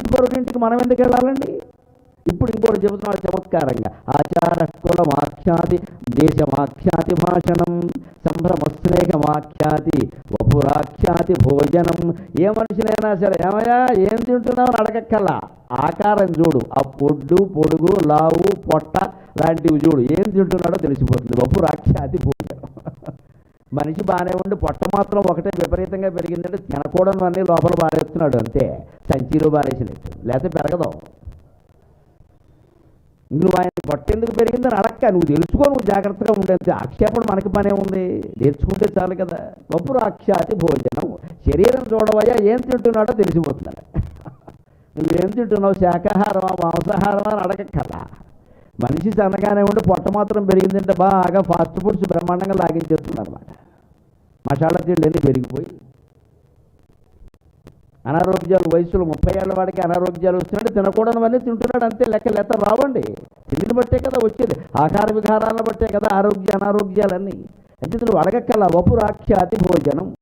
అవినీతిపరుడింటికి మనం ఎందుకు వెళ్ళాలండి? ఇప్పుడు ఇంకోటి చెబుతున్నాడు చమత్కారంగా ఆచార కులమాఖ్యాతి దేశమాఖ్యాతి భాషణం సంభ్రమ స్నేహమాఖ్యాతి వపురాఖ్యాతి భోజనం ఏ మనిషినైనా సరే ఏమయ్యా ఏం తింటున్నావు అని అడగక్కల్లా ఆకారం చూడు ఆ పొడ్డు పొడుగు లావు పొట్ట లాంటివి చూడు ఏం తింటున్నాడో తెలిసిపోతుంది. వపురాఖ్యాతి భోజనం మనిషి బాగానే ఉండి పొట్ట మాత్రం ఒకటే విపరీతంగా పెరిగిందంటే తినకూడదు అన్నీ లోపల బారేస్తున్నాడు అంతే. సంచిలో బారేసినట్టు లేకపోతే పెరగదు. నువ్వు ఆయన పొట్ట ఎందుకు పెరిగిందని అడక్క. నువ్వు తెలుసుకో నువ్వు జాగ్రత్తగా ఉండేది ఆక్షేపణ మనకి పనే ఉంది. నేర్చుకుంటే చాలు కదా. గొప్ప ఆక్షాతి భోజనం. శరీరం చూడవయ్యా ఏం తింటున్నాడో తెలిసిపోతున్నాడు. నువ్వేం తింటున్నావు? శాకాహారమా మాంసాహారమా అని అడగక్కర్లా. మనిషి సన్నగానే ఉండి పొట్ట మాత్రం పెరిగిందంటే బాగా ఫాస్ట్ ఫుడ్స్ బ్రహ్మాండంగా లాగించేస్తున్నారు అన్నమాట. మసాలా తిండి పెరిగిపోయి అనారోగ్యాలు వయసులో ముప్పై ఏళ్ళ వాడికి అనారోగ్యాలు వస్తున్నాడు తినకూడనివన్నీ తింటున్నాడు అంతే లెక్క లెత్త రావండి. తిండిని బట్టే కదా వచ్చేది. ఆహార విహారాలను బట్టే కదా ఆరోగ్య అనారోగ్యాలన్నీ. అంటే నువ్వు అడగక్కల వపురాఖ్యాతి భోజనం.